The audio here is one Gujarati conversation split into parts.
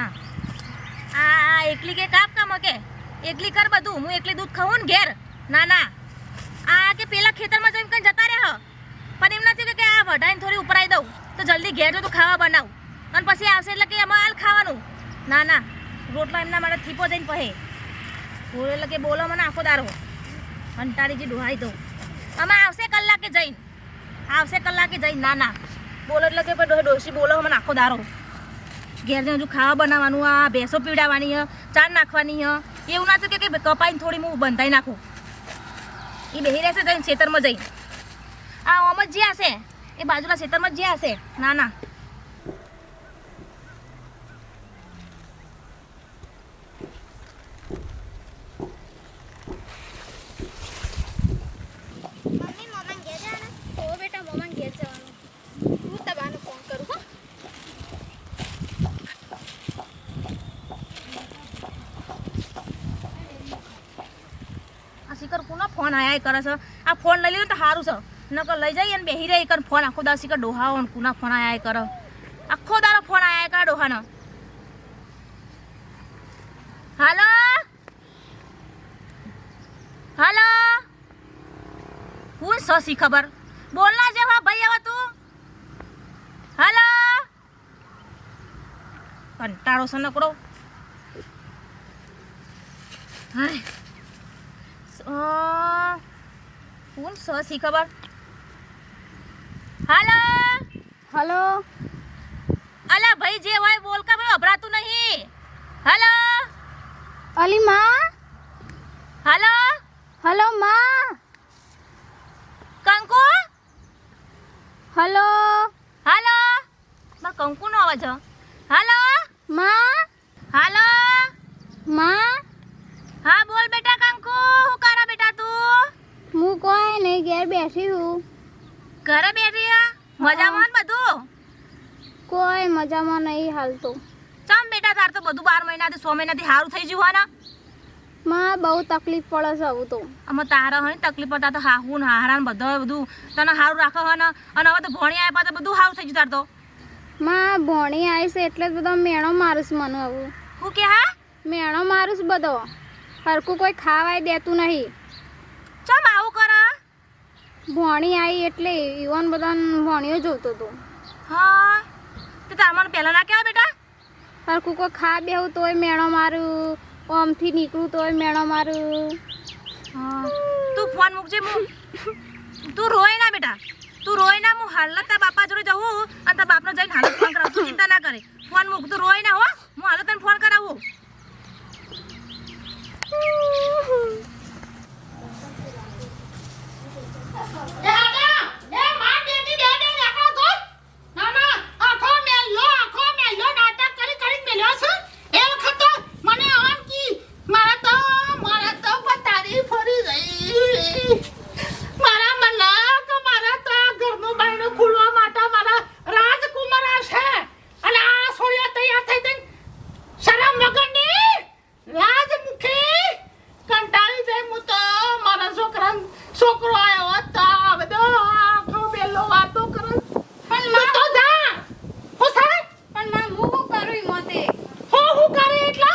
ના આ આ એકલી કે કાપ કામ કે એકલી કર બધું. હું એકલી દૂધ ખાઉં ને ઘેર. ના ના આ કે પેલા ખેતરમાં જઈને કઈ જતા રહ્યા પણ એમ નથી કે આ વઢાઈને થોડી ઉપરાઈ દઉં. તો જલ્દી ઘેર તો ખાવા બનાવ. અને પછી આવશે એટલે કે એમાં હાલ ખાવાનું. ના ના રોટલા એમના માટે થીપો જઈને પહે. બોલો એટલે કે બોલો મને આખો દારો કંટાળી જે ડોહાઈ દઉં. આમાં આવશે કલાકે જઈને. આવશે કલાકે જઈને ના ના બોલો એટલે કે ડોસી બોલો મને આખો દારો ઘેર હજુ ખાવા બનાવવાનું આ ભેંસો પીવડાવવાની ચાર નાખવાની એવું ના થયું કે કપાઈને થોડી હું બંધાઈ નાખું. એ બેહી રહેશે જઈને ખેતરમાં જઈ આ ઓમ જ જ્યાં હશે, એ બાજુના ખેતરમાં જ જ્યાં હશે, ના ના મમ્મી મમ્મા ઘેર જવાના ઓ બેટા મમ્મા ઘેર જવાનું હું તબાને ફોન કરું હો આ શિખર કોનો ફોન આયા કરે છે. આ ફોન લઈ લીધો તો સારું છે. નકર લઈ જઈએ ને બેહી રહી કરે ફોન. આખો દાસી કે ડોહાઓ કોના ફોન આયા કરે. આખો દારો ફોન આયા કરે ડોહાનો. હાલો? હાલો? હું સસી ખબર? બોલના જેવા ભાઈ આવા તું. હાલો? કંટાળો છે નકડો હાય. કોણ સસી ખબર? હાલો? હલો? અલા ભાઈ જે હોય બોલ કા ભાઈ અભરાતું નહીં. હાલો? અલી માં? હાલો? હલો માં? કંકુ? હલો? હાલો? બા કંકુનો અવાજ હ. હાલો? માં? હાલો? માં? હા બોલ બેટા કંકુ હું હું કોઈ નહીં ઘેર બેઠી છું. ઘરે બેઠી હે? મજામાં બધું? કોઈ મજામાં નહીં હાલતો ચમ બેટા તાર તો બધું બાર મહિનાથી સો મહિનાથી સારું થઈ ગયું હોય ને? માં બહુ તકલીફ પડે છે આવું તો. આમાં તારા હોય તકલીફ પડતા તો હાહુ ને હારા ને બધા બધું તને સારું રાખે હોય ને? અને હવે તો ભણી આપ્યા તો બધું સારું થઈ ગયું તાર તો. માં ભણી આવી છે એટલે જ બધો મેણો મારું છે મને આવું હું કે હા? મેણો મારું છે બધો. હરકું કોઈ ખાવાય દેતું નહીં. ચમ આવું ભણી આવી એટલે યુવાન બધા ભણીઓ જોતો હતો હા તે તાર મને પહેલા ના કહેવાય બેટા? હરકું કોઈ ખા બેહું તોય મેણો મારું ઓમથી નીકળું તોય મેણો મારું. હા તું ફોન મૂકજે હું તું રોય ના બેટા. તું રોય ના હું હાલ તારા બાપા જોડે જવું અને તારા બાપને જઈને હાલત ફોન કરાવું. તું ચિંતા ના કરે. ફોન મૂક તું રોય ના હો. હું હાલ તને ફોન કરાવું. છોકરા છોકરો આવ્યો હતો આ બધો આખો બેલો વાતો કરે પણ તો જા હું થાય પણ માં હું શું કરું ઈ મોતે હો હું કરે એટલે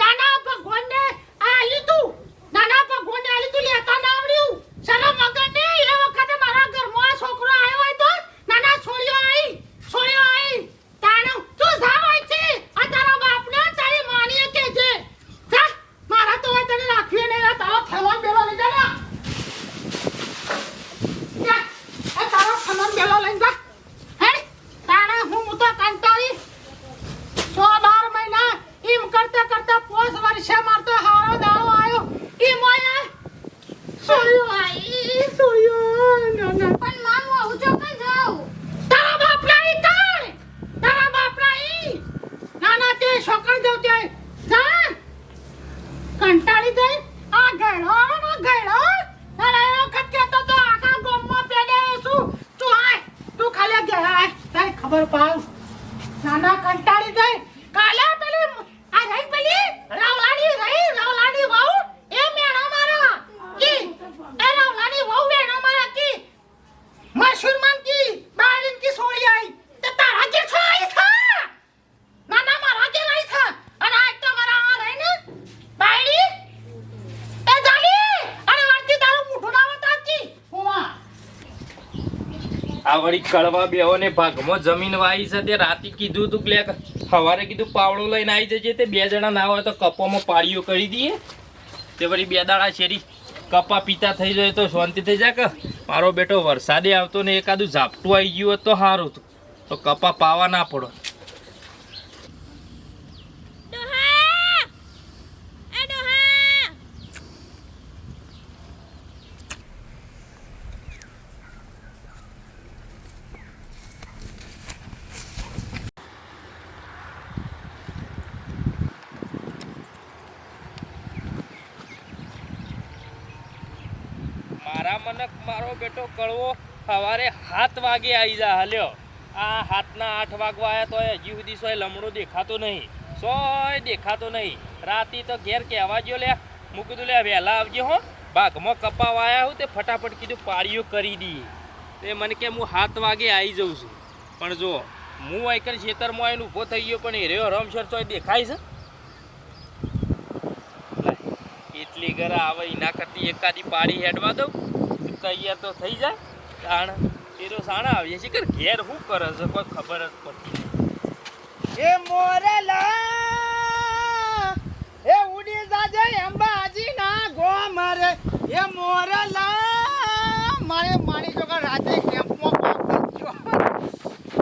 નાના ભગવાનને આ લીધું નાના ભગવાનને આ લીધું લેતા ના આવડ્યું શરમ વગરને એ વખતે મારા ઘરમાં આ છોકરો આવ્યો હોય તો નાના છોડ્યો આવી છોડ્યો આવી તાણું તું જા હોય છે આ તારા બાપને તારી માનીએ કે છે જા મારા તો હવે તને રાખીએ નહીં આ તારો થેલો બેલો લઈ જા ને. જા એ તારો થેલો બેલો લઈ જા હે તાણે હું હું તો કંટાળી છ બાર મહિના એમ કરતા કરતા પોસ વર્ષે મારતો હારો દાડો આવ્યો ઈ મોયા સોયો આઈ સોયો ના ના પણ માં હું આવું ચોકન જાઉં તારા બાપના ઈ તાણ તારા બાપના ઈ ના ના તે છોકર દઉં તે જા કંટાળી જઈ આ ગયડો આવે ને ગયડો અને એ વખત કહેતો તો આખા ગામમાં પેલે શું તું આય તું ખાલી ઘેર આય તારી ખબર પાડ નાના કંટાળી જાય કાલે પેલી આ રહી પેલી રાવલાની રહી રાવલાની વહુ એ મેણો મારા કી એ રાવલાની વહુ મેણો મારા કી મશહૂર કી બાળીન કી સોળી આઈ તે તારા જે છોઈ થા નાના મારા જે આ વળી કળવા બેહો ને ભાગમાં જમીન વાઈ છે તે રાતે કીધું તું કે સવારે કીધું પાવડો લઈને આવી જજે તે બે જણા ના હોય તો કપામાં પાળીઓ કરી દઈએ. તે વળી બે દાડા શેરી કપા પીતા થઈ જાય તો શાંતિ થઈ જાય કે મારો બેટો વરસાદે આવતો ને એકાદું ઝાપટું આવી ગયું હોત તો સારું હતું. તો કપા પાવા ના પડો ડોહા એ ડોહા મનક મારો બેટો કળવો સવારે સાત વાગે આવી જા, હાલ્યો. આ હાથના આઠ વાગવા આવ્યા તો હજી સુધી સોય લમણું દેખાતો નહીં. સોય દેખાતો નહીં. રાતી તો ઘેર કહેવા ગયો લે મૂકી કીધું લે વહેલા આવજે હો. બાગમાં કપા વાયા હું તે ફટાફટ કીધું, પાળીઓ કરી દઈએ તે મને કે, હું સાત વાગે આવી જાઉં છું. પણ જો, હું આઈકર ખેતરમાં આવીને ઊભો થઈ ગયો, પણ એ રહ્યો રમશર તો દેખાય છે. એટલી ઘર આવે, એના કરતી એકાદી પાડી હેડવા દઉં. તૈયાર તો થઈ જાય. તાણ એ તો સાણા આવીએ છીએ. કે ઘેર શું કરે છે? કોઈ ખબર જ પડતી. એ મોરેલા એ ઉડી જાજે અંબાજી ના ગો મારે એ મોરેલા મારે માણી જો રાતે કેમ્પમાં પાક્યો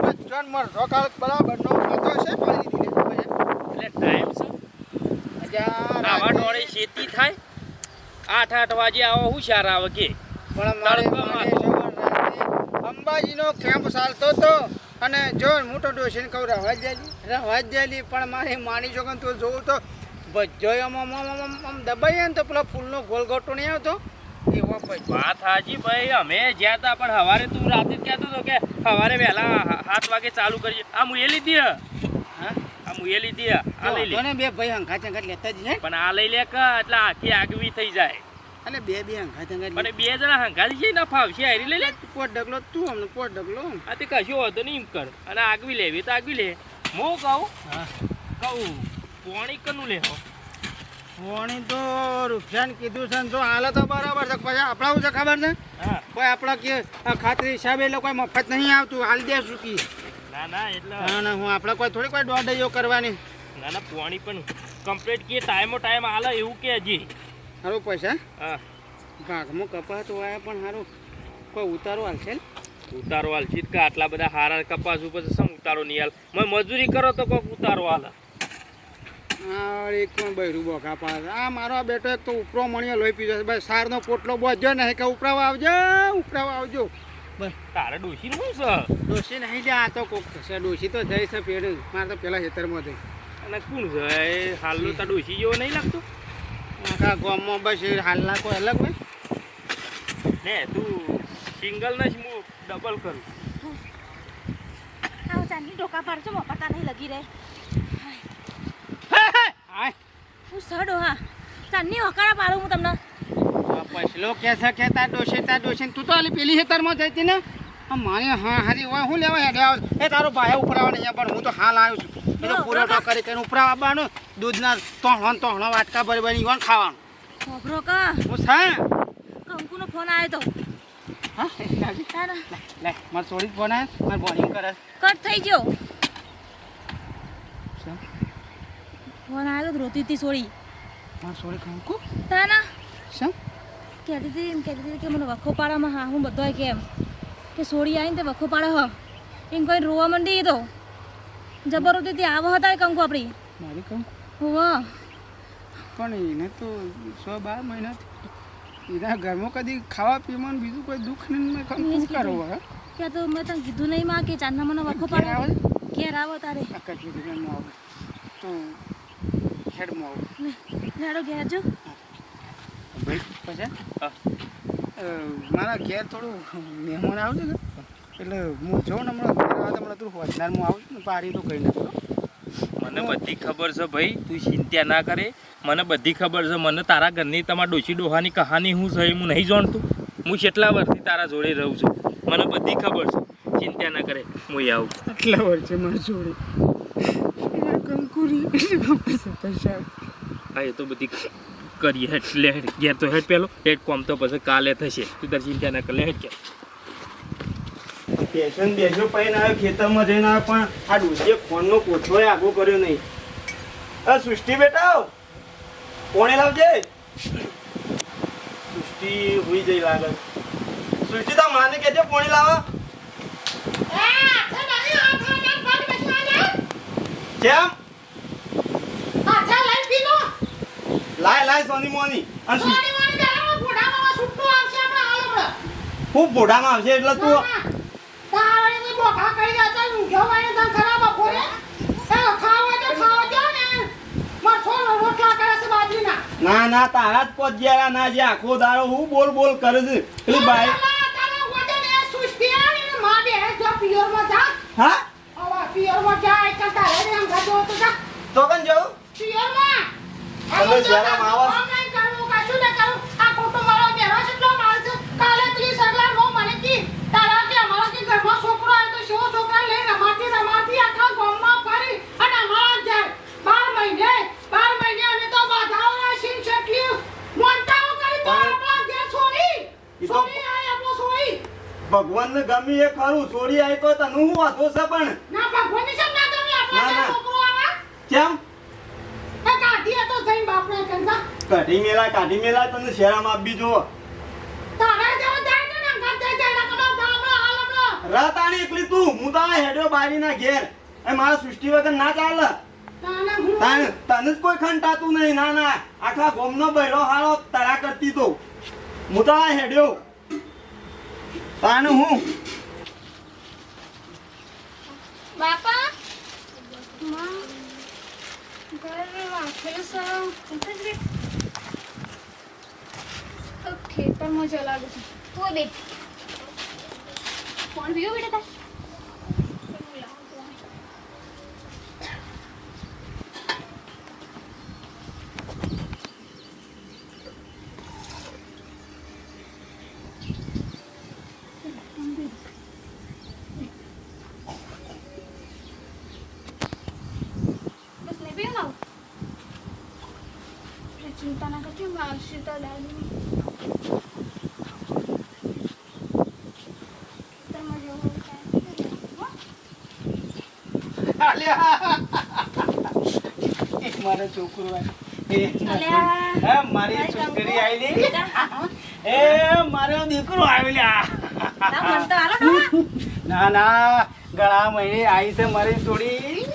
બચ્ચન મર રોકાળ બરાબર નો થતો છે પાડી દીધી એટલે ટાઈમ છે. અજા આવા ટોળે શેતી થાય. આઠ આઠ વાગે આવો હું શાર આવે કે. પણ અંબાજીનો કેમ્પ ચાલતો તો અને જો મોટો ડોસીને કહું રવા જ દેલી? રવા જ દેલી પણ મારે માની છો તો જોઉં તો ભજ્જો આમ આમ આમ દબાઈએ ને તો પેલો ફૂલનો ગોલ ગોટો નહીં આવતો? વાત હાજી ભાઈ અમે જ્યાં હતા પણ સવારે તું રાતે જ કહેતો હતો કે સવારે વહેલા સાત વાગે ચાલુ કરીએ. આ હું એ લીધી હા? આ હું એ લીધી આ લઈ લે. ને બે ભાઈ હંખા ચંગા લેતા જ ને પણ આ લઈ લે કે એટલે આખી આગવી થઈ જાય. અને બે બે હંગાત હંગાત પણ બે જણા હંગાત છે ના ફાવશે હારી લઈ લે. પોટ ડગલો તું અમને પોટ ડગલો આ તે કશું હતો નહીં એમ કર. અને આગવી લેવી તો આગવી લે. હું કહું. હા. કહું. પોણી કનું લે વણી તો રૂપિયાને કીધું છે ને જો હાલે તો બરાબર છે. પછી આપણા શું છે ખબર છે? કોઈ આપણા કે ખાતરી હિસાબે એટલે કોઈ મફત નહીં આવતું. હાલ દે ચૂકી. ના ના એટલે ના ના હું આપણે કોઈ થોડી કોઈ દોડઈઓ કરવાની. ના ના પોણી પણ કમ્પ્લીટ કે ટાઈમો ટાઈમ હાલે એવું કે હજી. સારું પૈસા હા. ભાગમાં કપાસ તો આયા પણ સારું કોઈ ઉતારો હાલશે ને? ઉતારો હાલ ચીટકા કે આટલા બધા હારા કપાસ ઉપર સમ ઉતારો નહીં હાલ? મેં મજૂરી કરો તો કોઈક ઉતારો હાલ. એક પણ બૈરું બોખા પાસ આ મારો આ બેટો એક તો ઉપરો મણીએ લોહી પીધો છે. બસ સારનો પોટલો બોજો નહીં કે ઉપરાવા આવજો ઉપરાવા આવજો. બસ. તારે ડોસી શું છે? ડોસી નહીં જાય આ તો કોક થશે ડોસી તો જાય છે પેડ મારે તો પેલા ખેતરમાં થઈ અને કોણ છે? એ હાલનો ડોસી જેવો નહીં લાગતો? આખા ગામમાં બસ હાલના કોઈ અલગ હોય ને તું સિંગલ ને હું ડબલ કરું. આવ ચાંદની ડોકા પાડજો મપાતા નહીં લગી રહે. હાય. હું સડો હા. ચાંદની હકારા પાડું હું તમને. પછલો કે છે કે તાર ડોશે તા ડોશે તું તો આલી પેલી ખેતરમાં જઈ જઈતી ને? મારે મારી હા હારી હોય હું લેવા હેડે આવ? એ તારો ભાઈ ઉપરાવા નહીં પણ હું તો હાલ આવ્યો છું. એ તો પૂરો કરી કરીને ઉપરાવા આવવાનું દૂધના તોહણો તોણો તોહણો વાટકા ભરી ભરી કોણ ખાવાનું. ખોખરો કા? હું છે? કંકુનો ફોન આવ્યો તો. હા લે મારે છોડી ફોન આવે મારે બોલિંગ કરે. કટ થઈ ગયો. ફોન આવ્યો તો રોતી હતી સોળી મારે છોડી કંકુ? તાના? શું? કહેતી હતી એમ કહેતી હતી કે મને વખો પાડામાં હા હું બધો કેમ? કે સોળી આવીને તે વખો પાડે હ. એમ કોઈ રોવા માંડી તો. જબરદસ્તી આવો હતા કંકુ આપણી. મારી કંકુ? હોવા પણ એને તો છ બાર મહિના એના ઘરમાં કદી ખાવા પીવાનું બીજું કોઈ દુઃખ નહીં જ કરો હવે? ત્યાં તો મેં તને કીધું નહીં માં કે ચાંદના મને વખો પાડે. આવે? ઘેર આવો તારે. કચી દુકાનમાં આવે? તો ખેડમાં આવું. લેડો ઘેર જો. ભાઈ પછી? મારા ઘેર થોડું મહેમાન આવજો ને. એટલે હું જોઉં ને હમણાં ઘરે હમણાં તું હોજનારમાં આવું છું ને પારી તો કઈ નથી મને બધી ખબર છે ભાઈ તું ચિંતા ના કરે. મને બધી ખબર છે. મને તારા ઘરની તમારા ડોશી ડોહાની કહાની શું છે હું નહીં જાણતું. હું કેટલા વર્ષથી તારા જોડે રહું છું. મને બધી ખબર છે. ચિંતા ના કરે. હું આવું. આટલા વર્ષે મારા જોડે. કંકુરી હા એ તો બધી કરીએ. હેડ લે હેડ ઘેર તો હેડ પેલો. હેડ કોમ તો પછી કાલે થશે. તું તારી ચિંતા ના કરે. હેડ કે બેસો ને બેસો પૈને આવ્યો ખેતરમાં જઈને આવ્યો પણ આ ડોસીએ ફોનનો કોથળોય આગો કર્યો નહીં. અ સૃષ્ટિ બેટા કોણે લાવજે? સૃષ્ટિ હોઈ જઈ લાગે. સૃષ્ટિ તો માને કેજે કોણે લાવા. કેમ. લાય લાય સોની મોની. અને બુઢામાં. હું આવશે એટલે તું ના, ના. તારા જ પદ ગયા ના જે આખો દારો હું બોલ બોલ કરે છે એટલે માં પિયરમાં હા હવે. તો કન જાઉં પિયરમાં. તમે શહેરમાં આવો? આમ નહીં કરવું, કશું નહીં કરવું. આ ખોટું મારો બેરો છે, એટલો માર છે. કાલે પેલી સગલા બહુ મને કી, તારા કે અમારા કે ઘરમાં છોકરો આવ્યો તો શેવો છોકરા લઈને રમાતી રમાતી આખા ગામમાં ફરી અને અમારા જ જાય. બાર મહિને, બાર મહિને અમે તો બાધાઓના સીન છેટલી મોંટાઓ કરી તો પણ- આપણા ઘેર છોડી. ઈ તો- છોડી આય આપણો છોડી. ભગવાનને ગમી એ ખરું છોડી આય તો તને હું વાંધો છે પણ? ના ભગવાનની કેમ ના ગમી? આપણા ના, ઘેર ના. છોકરો આવા? કેમ? એ કાઢી તો જઈ બાપને કંસા. કાઢી મેલા કાઢી મેલા તને શેરામાં આપી જો તારે જો જાય તો ને અંગાત જાય જાય નકર તો હમણાં રાતાણી એકલી તું હું તો હેડો બારી ના ઘેર. એ મારા સૃષ્ટિ વગર ના ચાલે. તાને તને જ કોઈ ખંટાતું નહીં ના ના. આખા ગોમનો બૈરો હારો તરા કરતી તો. હું તો આ હેડ્યો. તાને હું? બાપા? માં ઘરે વાંચેલું સર. જ રે તો ખેતરમાં જ લાગે છે. તું બેટ ફોન પીવો બેટા તાર બસ નહીં પીવું ને આપણે ચિંતા ના મારશું તો દાદી? મારો છોકરો મારી છોકરી આવી એ મારો દીકરો આવેલા. ના. ના ના. ગળા મહિને આવી છે મારી થોડી.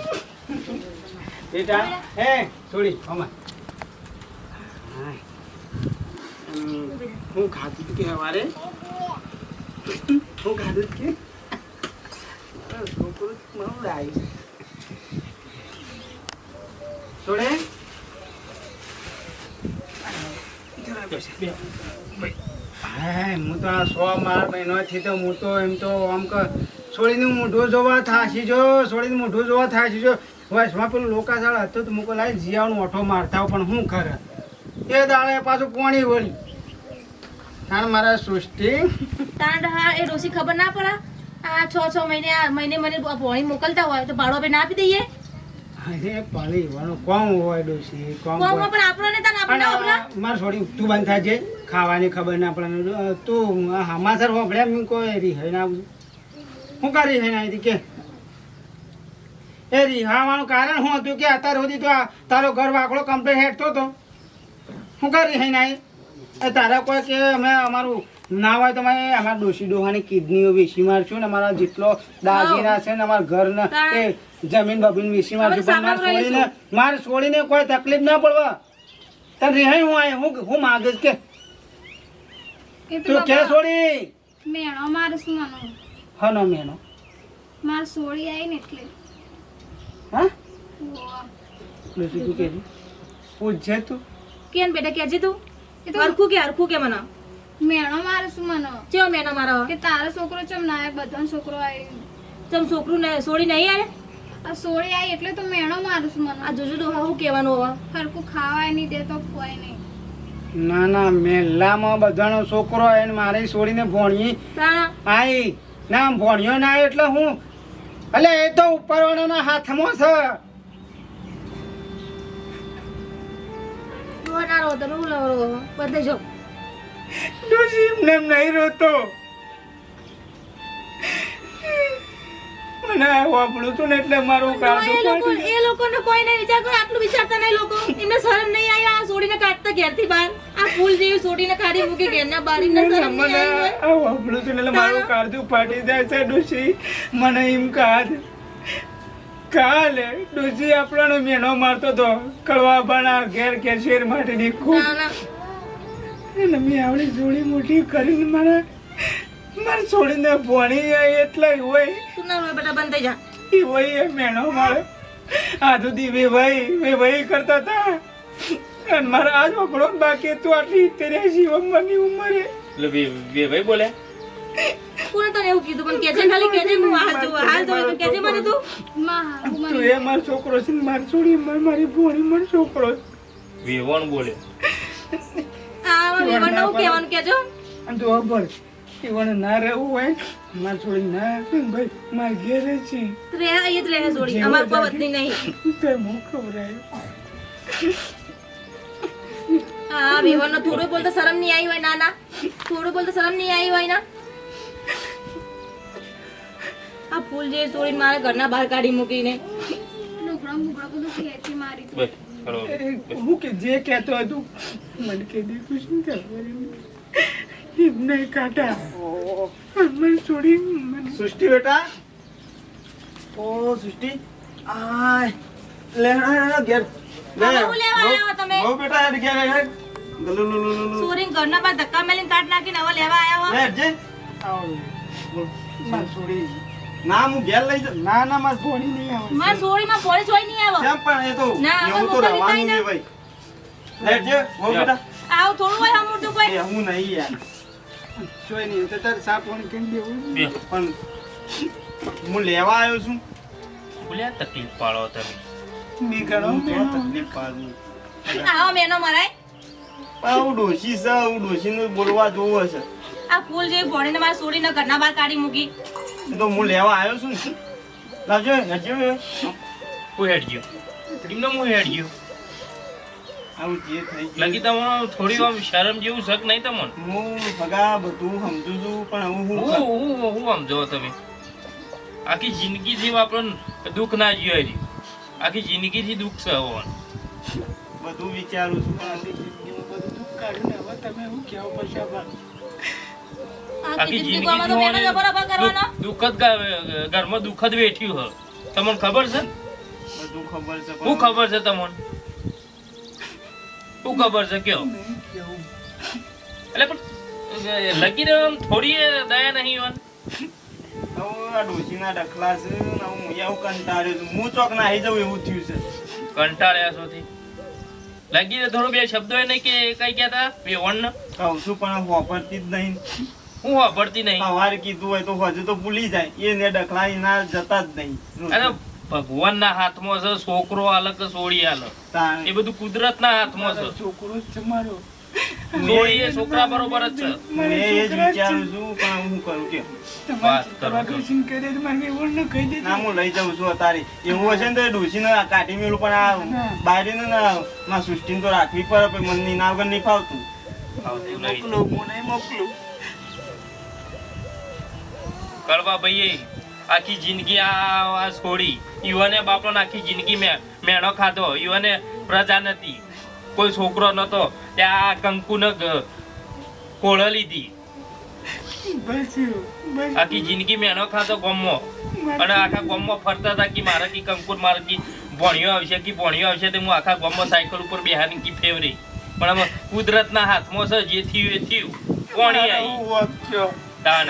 બેટા હે થોડી અમાર હું ખાધું કે હવારે હું ખાધું કે છોકરો મારું. હા તો આ સો માર મહિનોથી તો હું એમ તો આમ કે છોડીનું મોઢું જોવા થાશી જો છોડીનું મોઢું જોવા થાશી જો વસમાં પેલું લોકાશાળ હતું તો મૂકો લાવી જીયાનું ઓઠો મારતા પણ શું કરે એ દાડે પાછું પોણી વળી કારણ મારા સૃષ્ટિ. તાણ ડોહા એ ડોસી ખબર ના પડે? આ છ છ મહિને આ મહિને મને પાણી મોકલતા હોય તો ભાડો આપણે ના આપી દઈએ? અરે પાણી વાનું કોમ હોય ડોસી કોમ કોમ પણ આપણને તાણ અને આપણે? ના આ મારે છોડી તું બંધ છે. ખાવાની ખબર ના પડે. તું હમાસર હોભળ્યા મેં કોઈ હે ના હું શું હે ના કે? એ રિહાવાનું કારણ શું હતું કે અત્યાર સુધી તો તારો ઘર વાકડો કમ્પ્લીટ હેઠતો હતો હું કરી હે ના તારા કોઈ કે અમે અમારું ના હોય તો અમે અમારા ડોસી ડોહાની કિડનીઓ વેચી મારશું ને અમારા જેટલો દાગીના છે ને અમારા ઘરના. એ જમીન બમીન વેચી મારશું પણ મારે છોડીને મારે છોડીને કોઈ તકલીફ ના પડવા. તને રિહાઈ હું આય હું હું માગે કે તું કે છોડી? મેણો મારે શું હનો મેનો મારે છોડી આવી ને એટલે. હા? ડોસી તું કે પૂછે તું. કેમ બેટા કેજે તો? હરખું કે હરખું કે મને? મેણો મારે શું મને? ચેવો મેણો મારો? કે તારો છોકરો ચમ ના આવે બધાનો છોકરો આવી. તમ છોકરું ને છોડી નહીં આવે? આ સોળી આવી એટલે તો મેણો મારું છું આ મને જોજો ડોહા હું કહેવાનું હવે. હરખું ખાવાય નહીં દેતો કોઈ નહીં. ના ના મેલામાં બધાનો છોકરો એને મારે છોડીને ભોણી આઈ ના ભોણ્યો ના એટલે હું અલે એ તો ઉપરવાળાના હાથમાં છે. ડોહા ના તમે હું લવ બધે જો. ડોશી એમને નહીં રોતો. વાપરું ને એટલે મારું એ લોકોને વિચાર કરે આટલું વિચારતા નહીં લોકો. એમને શરમ નહીં આવી આ છોડીને કાઢતા ઘેરથી બહાર. આ ફૂલ જેવી છોડીને કાઢી મૂકી ઘેરના બહાર. એમને શરમ નહીં આવી વાપરું તું એટલે મારું કાઢું ફાટી જાય છે ડોશી મને એમ કાઢ. કાલે ડોશી આપણને મેનો મારતો તો કડવા બાણા ઘેર કે શેર માટેની ખૂબ એને ના. મેં આવડી જોડી મોટી કરીને મારા મારે છોડીને ભણી જાય એટલે હોય. તું ના બેટા બંધ થઈ જા. એ હોય એ મેણો મારે. આ સુધી વે ભાઈ કરતા હતા. અને મારા આજ વખડો બાકી તું આટલી ત્રેસી ઉંમરની ઉંમરે. એટલે બે બે ભાઈ બોલે એવું કીધું પણ કેજે ખાલી કેજે હું હાલ જોઉં હાલ જોઉં કેજે મને તું. માં તું એ માર છોકરો છે માર મારી છોડી માર મારી ભોણી માર છોકરો વેવણ બોલે. આ વેવણ નવું કહેવાનું કેજો અને તું ખબર ઈવણ ના રહેવું હોય માર છોડી ના આવે ભાઈ માર ઘેરે છે. રે એ જ રહે છોડી. અમાર કોઈ બદલી નહીં. તે હું ખવડાવ્યું આ વેવણ નો થોડું બોલતો શરમ નહીં આવી હોય ના ના. થોડું બોલતો શરમ નહીં આવી હોય ના. આ ફૂલ જે છોડીને મારા ઘરના બહાર કાઢી મૂકીને. હું કે જે કહેતો હતું મને કે દીધું શું ખબર મને છોડી મને સૃષ્ટિ બેટા. ઓ સૃષ્ટિ. આય. લે ઘેર. લે. તમે હું લેવા આવ્યા તમે? બહુ બેટા હેડ ઘેર હેડ છોરીને ઘરના બહાર ધક્કા મેલીને કાઢ નાખીને હવે લેવા આવ્યા હો. હેડ જે. આવો. બોલ મારી છોડી ના હું ઘેર લઈ જાઉં ના ના માર ભોણી નહીં આવે. મારા માં ભોળી જોઈ નહીં આવે. કેમ પણ એ તો ના, હવે એવું તો રહેવાનું છે ભાઈ. લેજે હો બેટા. આવું થોડું હોય હમુરતું કોઈ. હું નહીં યાર. જોઈ નહીં તો તાર સાપ પાણી કેમ દેવું પણ હું લેવા આવ્યો છું. બોલ્યા તકલીફ પાડો તમે. મેં કરો તકલીફ પાડું. આવો મેનો મરાય. પણ હું ડોશી છે હું ડોશીનું બોલવા જોવો છે. આ ફૂલ જેવી ભણીને મારા છોડીને ઘરના બહાર કાઢી મૂકી. એ તો હું લેવા આવ્યો છું ને. લાવજો હેડજો હું હેડ ગયો. એમને હું હેડ ગયો. આવું જે થઈ લગી તમને થોડી વાર શરમ જેવું શક નહીં તમને? હું ભગા બધું સમજુ છું પણ હું હું હું હું સમજો તમે? આખી જિંદગીથી આપણને દુઃખ ના જીવાય છે આખી જિંદગીથી દુઃખ છે હોવાનું. બધું વિચારું છું પણ આટલી જિંદગીમાં બધું દુઃખ કાઢ્યું હવે તમે હું કહેવું પછી આભાર. આખી જિંદગી ઘરમાં વેઠ્યું તમને ખબર છે? બધું ખબર છે શું ખબર છે તમને? શું ખબર છે કયો એટલે પણ લગી રહ્યો થોડી દયા નહીં હોય ડોશીના ડખલા છે હું એવું કંટાળ્યો છું. હું ચોક નાહી જાઉં એવું થયું છે. કંટાળ્યા લગી રહ્યો થોડું બે શબ્દો એ નહીં કે કઈ કહેતા? બે વણ કહું છું પણ વાપરતી જ નહીં. હું વાપરતી નહીં. સવારે કીધું હોય તો હજુ તો ભૂલી જાય. એને ડખલાઈ ના જતા જ નહીં. અરે ભગવાનના હાથમાં છે છોકરો અલગ સોળી અલગ એ બધું કુદરતના હાથમાં છે. છોકરો જ છે મારો. સોળી છોકરા બરોબર જ છે. મેં એ જ વિચારું છું પણ હું કરું કે વાત કરો તમારે તો. ડોસીને કહી દેજો, મારે એવું ન કહી દેજો. ના હું લઈ જાઉં છું અત્યારે. એવું હશે ને તો ડોસીને કાઢી મેલું પણ આ બાયરીને ના. માં સૃષ્ટિને તો રાખવી પડે પણ મનની ના વગર નહીં ફાવતું. મોકલું હું નહીં મોકલું. કડવા ભાઈએ. આખી જિંદગી આ આ છોડી. યુવાને બાપનો આખી જિંદગી મે મેણો ખાધો. યુવાને પ્રજા નથી કોઈ છોકરો નતો. ત્યાં કંકુને કોળ લીધી. આખી જિંદગી મેણો ખાધો ગમો. અને આખા ગમમાં ફરતા હતા કે મારા કી કંકુર, મારે કી ભણ્યો આવશે, કે ભણ્યો આવશે તે હું આખા ગમમાં સાયકલ ઉપર બેહાની કી ફેવરી. પણ કુદરતના હાથમાં છે જે થયું. એ થયું કોણી આવી ના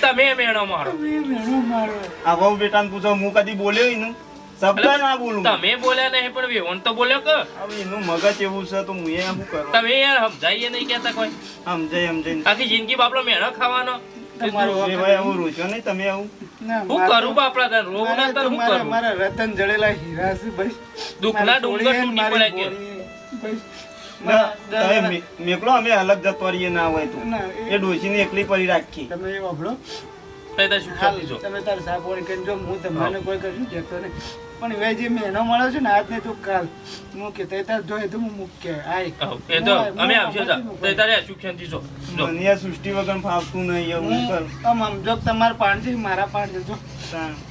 તમે મેણો મારો. હવે મેણો મારો. આ વહુ બેટાને પૂછો હું કદી બોલ્યો એનું? શબ્દ ના બોલું. તમે બોલ્યા નહીં પણ વેવણ તો બોલ્યો કે. એનું મગજ એવું છે તો હું શું કરું. તમે યાર સમજાઈએ નહીં કેતા કોઈ. સમજાય સમજાય આખી જિંદગી બાપડો મેળો ખાવાનો. ભાઈ આવું રોજો નહીં તમે આવું? ના, હું મારે- ના રતન જડેલા હીરા છે ભાઈ. દુઃખના મારી ડુંગર તૂટી કે. મેકલો અમે અલગ જતો રહીએ ના હોય તો. એ- ડોશીને એકલી પડી રાખી તમે એ વાપરો તમે તાર સુખ વળી કરીને જો હું તમને કોઈ કશું કહેતો નહીં. પણ હવે જે મહેનો મળ્યો છે ને આજ નહીં તો કાલ. હું કે તે તાર જોઈએ તો હું મૂકે આય એ તો અમે આવશે તા તારે સુખ શાંતિ જો જો. મને આ સૃષ્ટિ વગર ફાવતું નહીં હું કર. હું આમ જો તમારા પાણ છે મારા પાણ છે જો.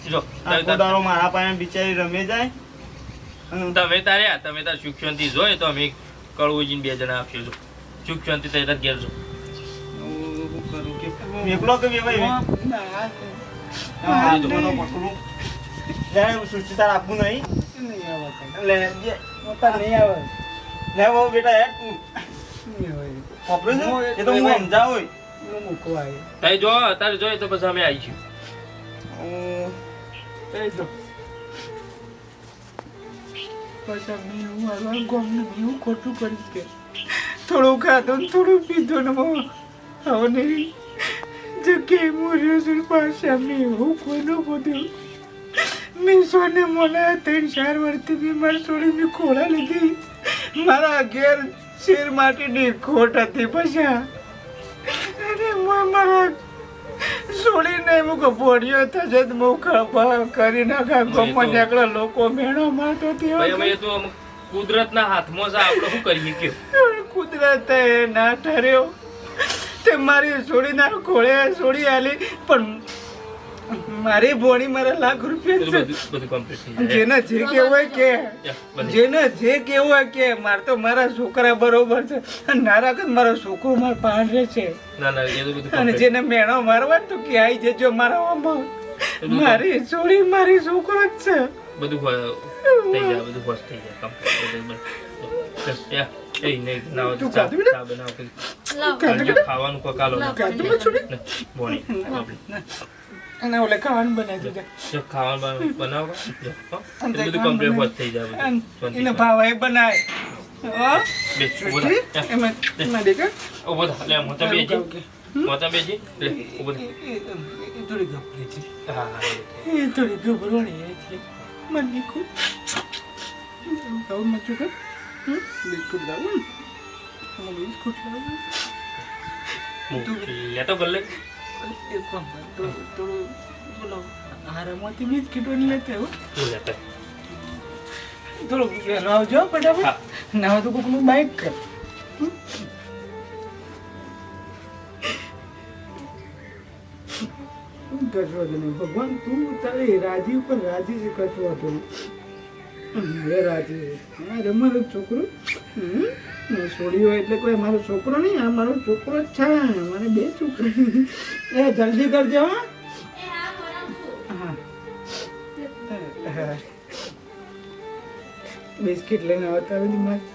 જો આખો મારા પાસે બિચારી રમે જાય. તમે તારે આ, તમે તાર સુખ શાંતિ જોઈએ તો અમે કળવુજીને બે જણા આપીએ જો. ચૂક શાંતિ તાર ઘેર જો હું કરું કે એકલો કે ભાઈ? ના, હા, તો મને પકડું. લે, સૃષ્ટિ તાર આપવું નહીં. લે જે. મોટા નહીં આવે. લે બહુ બેટા હેડ તું. છે? એ તો હું હું મૂકવા તઈ જો તારે જોઈએ તો પછી અમે આવીશું. હું જો. પાછા મેં હું હાલવાનું ગામનું મેં ખોટું કરીશ કે થોડું ખાધો ને થોડું પીધું ને હવે જગ્યાએ મોર્યો છું પાછા મેં એવું કોઈનું બધું મેં સોને મને ત્રણ ચાર વર્ષથી બીમાર મારી છોડી મેં ખોળા લીધી. મારા ઘેર શેર માટીની ખોટ હતી પછી. અરે હું છોડીને મુક ભોળિયો થશે તો મુખ કરી નાખા ગમમાં નીકળે લોકો મેળો મારતો ભાઈ અમે થયો તો કુદરતના હાથમાં છે આપણે શું કરીએ કયો કુદરત ના ઠર્યો. તે મારી છોડીના ખોળે છોડી આલી પણ મારી ભોણી મારા લાખ રૂપિયા બધું છે. જેને જે કેવું હોય કે. જેને જે કેવું હોય કે માર તો મારા છોકરા બરોબર છે. અને નારા કે મારો છોકરો માર પાંડે છે. ના ના એ તો બધું અને જેને મેણો મારવા તો કે આવી જજો મારા ઓમાં મારી છોડી મારી છોકરો જ છે. બધું થઈ જાય બધું હોશ થઈ જાય એ નહીં ચા ચા બનાવો ખાવાનું કોઈ કાલો ના. કાઢી માં છોડી ને, બોણી. અને ઓલે ખાવાનું બનાવી દીધું. જો ખાવાનું બનાવો. એટલે બધું ખાવાનું complete થઈ જાય એને ભાવ એ બિસ્કુટ ગલ્લે. થોડું થોડું બોલો હારામાંથી બિસ્કીટો ને લેતે હો. થોડું આવજો ફટાફટ ના હોય તો કોકનું બાઈક કર કશો જ નહીં ભગવાન તું તારે રાજી ઉપર રાજી છે કશું હતું રાજી છે હા રે મારો છોકરો હમ? છોડ્યો એટલે કોઈ મારો છોકરો નહીં આ મારો છોકરો જ છે મારે બે છોકરા. એ જલ્દી કરજો હા. હા. હા બિસ્કિટ લઈને આવતા બધી મારી